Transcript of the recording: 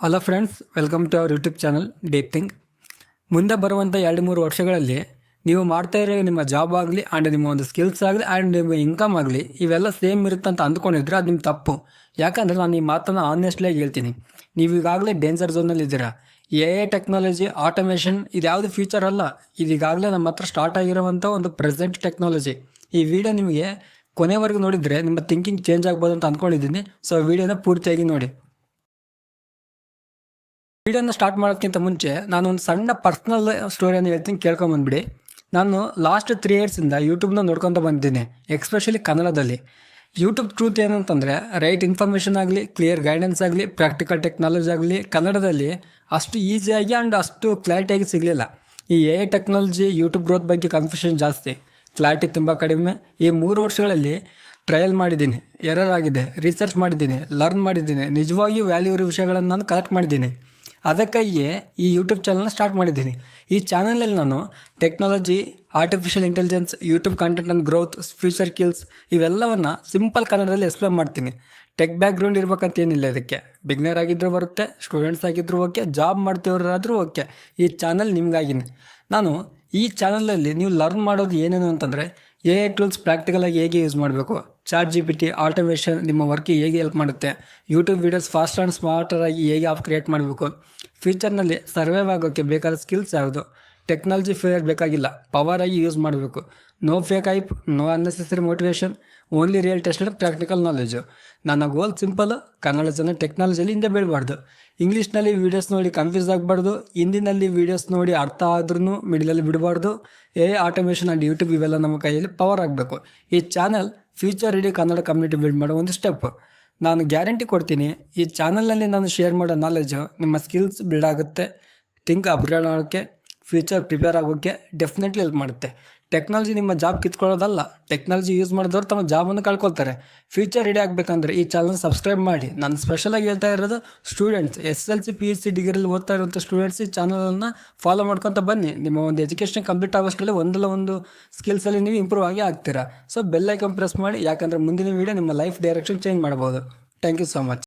Hello friends welcome to our YouTube channel ಡೀಪಿಂಗ್ ಮುಂದೆ ಬರುವಂಥ ಎರಡು ಮೂರು ವರ್ಷಗಳಲ್ಲಿ ನೀವು ಮಾಡ್ತಾ ಇರೋ ನಿಮ್ಮ ಜಾಬ್ ಆಗಲಿ ಆ್ಯಂಡ್ ನಿಮ್ಮ ಒಂದು ಸ್ಕಿಲ್ಸ್ ಆಗಲಿ ಆ್ಯಂಡ್ ನಿಮ್ಮ ಇನ್ಕಮ್ ಆಗಲಿ ಇವೆಲ್ಲ ಸೇಮ್ ಇರುತ್ತೆ ಅಂತ ಅಂದ್ಕೊಂಡಿದ್ರೆ ಅದು ನಿಮ್ಮ ತಪ್ಪು. ಯಾಕಂದರೆ ನಾನು ಈ ಮಾತನ್ನು ಆನೆಸ್ಟ್ಲಿಯಾಗಿ ಹೇಳ್ತೀನಿ. ನೀವು ಈಗಾಗಲೇ ಡೇಂಜರ್ ಝೋನಲ್ಲಿ ಇದ್ದೀರಾ. ಎ ಐ ಟೆಕ್ನಾಲಜಿ ಆಟೋಮೇಷನ್ ಇದ್ಯಾವುದು ಫ್ಯೂಚರ್ ಅಲ್ಲ. ಇದೀಗಾಗಲೇ ನಮ್ಮ ಹತ್ರ ಸ್ಟಾರ್ಟ್ ಆಗಿರುವಂಥ ಒಂದು ಪ್ರೆಸೆಂಟ್ ಟೆಕ್ನಾಲಜಿ ಈ ವಿಡಿಯೋ ನಿಮಗೆ ಕೊನೆವರೆಗೂ ನೋಡಿದರೆ ನಿಮ್ಮ ಥಿಂಕಿಂಗ್ ಚೇಂಜ್ ಆಗ್ಬೋದು ಅಂತ ಅಂದ್ಕೊಂಡಿದ್ದೀನಿ. ಸೊ ವಿಡಿಯೋನ ಪೂರ್ತಿಯಾಗಿ ನೋಡಿ. ವಿಡಿಯೋನ ಸ್ಟಾರ್ಟ್ ಮಾಡೋಕ್ಕಿಂತ ಮುಂಚೆ ನಾನು ಒಂದು ಸಣ್ಣ ಪರ್ಸ್ನಲ್ ಸ್ಟೋರಿಯನ್ನು ಹೇಳ್ತೀನಿ ಕೇಳ್ಕೊಂಬಂದ್ಬಿಡಿ ನಾನು ಲಾಸ್ಟ್ ತ್ರೀ ಇಯರ್ಸಿಂದ ಯೂಟ್ಯೂಬ್ನ ನೋಡ್ಕೊತ ಬಂದಿದ್ದೀನಿ ಎಕ್ಸ್ಪೆಷಲಿ ಕನ್ನಡದಲ್ಲಿ. ಯೂಟ್ಯೂಬ್ ಟ್ರೂತ್ ಏನಂತಂದರೆ ರೈಟ್ ಇನ್ಫಾರ್ಮೇಷನ್ ಆಗಲಿ ಕ್ಲಿಯರ್ ಗೈಡೆನ್ಸ್ ಆಗಲಿ ಪ್ರಾಕ್ಟಿಕಲ್ ಟೆಕ್ನಾಲಜಿ ಆಗಲಿ, ಕನ್ನಡದಲ್ಲಿ ಅಷ್ಟು ಈಸಿಯಾಗಿ ಆ್ಯಂಡ್ ಅಷ್ಟು ಕ್ಲಾರಿಟಿಯಾಗಿ ಸಿಗಲಿಲ್ಲ. ಈ ಎ ಟೆಕ್ನಾಲಜಿ ಯೂಟ್ಯೂಬ್ ಗ್ರೋತ್ ಬಗ್ಗೆ ಕನ್ಫ್ಯೂಷನ್ ಜಾಸ್ತಿ. ಕ್ಲಾರಿಟಿ ತುಂಬ ಕಡಿಮೆ. ಈ ಮೂರು ವರ್ಷಗಳಲ್ಲಿ ಟ್ರಯಲ್ ಮಾಡಿದ್ದೀನಿ ಎರರ್ ಆಗಿದೆ ರಿಸರ್ಚ್ ಮಾಡಿದ್ದೀನಿ ಲರ್ನ್ ಮಾಡಿದ್ದೀನಿ, ನಿಜವಾಗಿಯೂ ವ್ಯಾಲ್ಯೂ ವಿಷಯಗಳನ್ನು ನಾನು ಕಲೆಕ್ಟ್ ಮಾಡಿದ್ದೀನಿ. ಅದಕ್ಕಾಗಿಯೇ ಈ ಯೂಟ್ಯೂಬ್ ಚಾನಲ್ನ ಸ್ಟಾರ್ಟ್ ಮಾಡಿದ್ದೀನಿ. ಈ ಚಾನಲಲ್ಲಿ ನಾನು technology artificial intelligence YouTube content and growth future skills ಇವೆಲ್ಲವನ್ನು ಸಿಂಪಲ್ ಕನ್ನಡದಲ್ಲಿ ಎಕ್ಸ್ಪ್ಲೇನ್ ಮಾಡ್ತೀನಿ. ಟೆಕ್ ಬ್ಯಾಕ್ಗ್ರೌಂಡ್ ಇರ್ಬೇಕಂತ ಏನಿಲ್ಲ ಇದಕ್ಕೆ. ಬಿಗ್ನರ್ ಆಗಿದ್ದರೂ ಬರುತ್ತೆ ಸ್ಟೂಡೆಂಟ್ಸ್ ಆಗಿದ್ದರೂ ಓಕೆ ಜಾಬ್ ಮಾಡ್ತಿರೋರಾದರೂ ಓಕೆ ಈ ಚಾನಲ್ ನಿಮಗಾಗಿನೇ. ನಾನು ಈ ಚಾನಲಲ್ಲಿ ನೀವು ಲರ್ನ್ ಮಾಡೋದು ಏನೇನು ಅಂತಂದರೆ ಎ ಐ ಟೂಲ್ಸ್ ಪ್ರಾಕ್ಟಿಕಲಾಗಿ ಹೇಗೆ ಯೂಸ್ ಮಾಡಬೇಕು? Chat G P T automation ನಿಮ್ಮ ವರ್ಕಿಗೆ ಹೇಗೆ ಹೆಲ್ಪ್ ಮಾಡುತ್ತೆ? ಯೂಟ್ಯೂಬ್ ವೀಡಿಯೋಸ್ ಫಾಸ್ಟ್ ಆ್ಯಂಡ್ ಸ್ಮಾರ್ಟರಾಗಿ ಹೇಗೆ ಆಫ್ ಕ್ರಿಯೇಟ್ ಮಾಡಬೇಕು? ಫ್ಯೂಚರ್ನಲ್ಲಿ ಸರ್ವೈವ್ ಆಗೋಕ್ಕೆ ಬೇಕಾದ ಸ್ಕಿಲ್ಸ್ ಯಾವುದು? ಟೆಕ್ನಾಲಜಿ ಫೇರ್ ಬೇಕಾಗಿಲ್ಲ. ಆಗಿ ಯೂಸ್ ಮಾಡಬೇಕು. No fake hype no unnecessary motivation only real tested practical knowledge ನನ್ನ ಗೋಲ್ ಸಿಂಪಲ್ ಕನ್ನಡ ಜನ ಟೆಕ್ನಾಲಜಿಯಲ್ಲಿ ಹಿಂದೆ ಬೀಳಬಾರ್ದು. ಇಂಗ್ಲೀಷ್ನಲ್ಲಿ ವೀಡಿಯೋಸ್ ನೋಡಿ ಕನ್ಫ್ಯೂಸ್ ಆಗಬಾರ್ದು. ಹಿಂದಿನಲ್ಲಿ ವೀಡಿಯೋಸ್ ನೋಡಿ ಅರ್ಥ ಆದ್ರೂ ಮಿಡಿಲಲ್ಲಿ ಬಿಡಬಾರ್ದು. ಎ ಆಟೋಮೇಷನ್ ಆ್ಯಂಡ್ ಯೂಟ್ಯೂಬ್ ಇವೆಲ್ಲ ನಮ್ಮ ಕೈಯಲ್ಲಿ ಪವರ್ ಆಗಬೇಕು. ಈ ಚಾನಲ್ ಫ್ಯೂಚರ್ ಇಡೀ ಕನ್ನಡ ಕಮ್ಯುನಿಟಿ ಬಿಲ್ಡ್ ಮಾಡೋ ಒಂದು ಸ್ಟೆಪ್ ನಾನು ಗ್ಯಾರಂಟಿ ಕೊಡ್ತೀನಿ, ಈ ಚಾನಲ್ನಲ್ಲಿ ನಾನು ಶೇರ್ ಮಾಡೋ ನಾಲೆಜು ನಿಮ್ಮ ಸ್ಕಿಲ್ಸ್ ಬಿಲ್ಡ್ ಆಗುತ್ತೆ. ಥಿಂಕ್ ಅಪ್ಗ್ರೇಡ್ ಮಾಡೋಕ್ಕೆ ಫ್ಯೂಚರ್ ಪ್ರಿಪೇರ್ ಆಗೋಕ್ಕೆ ಡೆಫಿನೆಟ್ಲಿ ಹೆಲ್ಪ್ ಮಾಡುತ್ತೆ. ಟೆಕ್ನಾಲಜಿ ನಿಮ್ಮ ಜಾಬ್ ಕಿತ್ಕೊಳ್ಳೋದಲ್ಲ ಟೆಕ್ನಾಲಜಿ ಯೂಸ್ ಮಾಡಿದವರು ತಮ್ಮ ಜಾಬನ್ನು ಕಳ್ಕೊಳ್ತಾರೆ. ಫ್ಯೂಚರ್ ರೆಡಿ ಆಗಬೇಕಂದ್ರೆ ಈ ಚಾನಲ್ ಸಬ್ಸ್ಕ್ರೈಬ್ ಮಾಡಿ. ನಾನು ಸ್ಪೆಷಲಾಗಿ ಹೇಳ್ತಾ ಇರೋದು students S L C P S C ಡಿಗ್ರಿಲಿ ಓದ್ತಾ ಇರುವಂಥ ಸ್ಟೂಡೆಂಟ್ಸ್ ಈ ಚಾನಲನ್ನು ಫಾಲೋ ಮಾಡ್ಕೊತ ಬನ್ನಿ. ನಿಮ್ಮ ಒಂದು ಎಜುಕೇಷನ್ ಕಂಪ್ಲೀಟ್ ಆಗೋಷ್ಟರಲ್ಲಿ ಒಂದಲ್ಲ ಒಂದು ಸ್ಕಿಲ್ಸಲ್ಲಿ ನೀವು ಇಂಪ್ರೂವ್ ಆಗಿ ಆಗ್ತೀರಾ. ಸೊ ಬೆಲ್ ಐಕನ್ ಪ್ರೆಸ್ ಮಾಡಿ. ಯಾಕಂದರೆ ಮುಂದಿನ ವೀಡಿಯೋ ನಿಮ್ಮ ಲೈಫ್ ಡೈರೆಕ್ಷನ್ ಚೇಂಜ್ ಮಾಡ್ಬೋದು. Thank you so much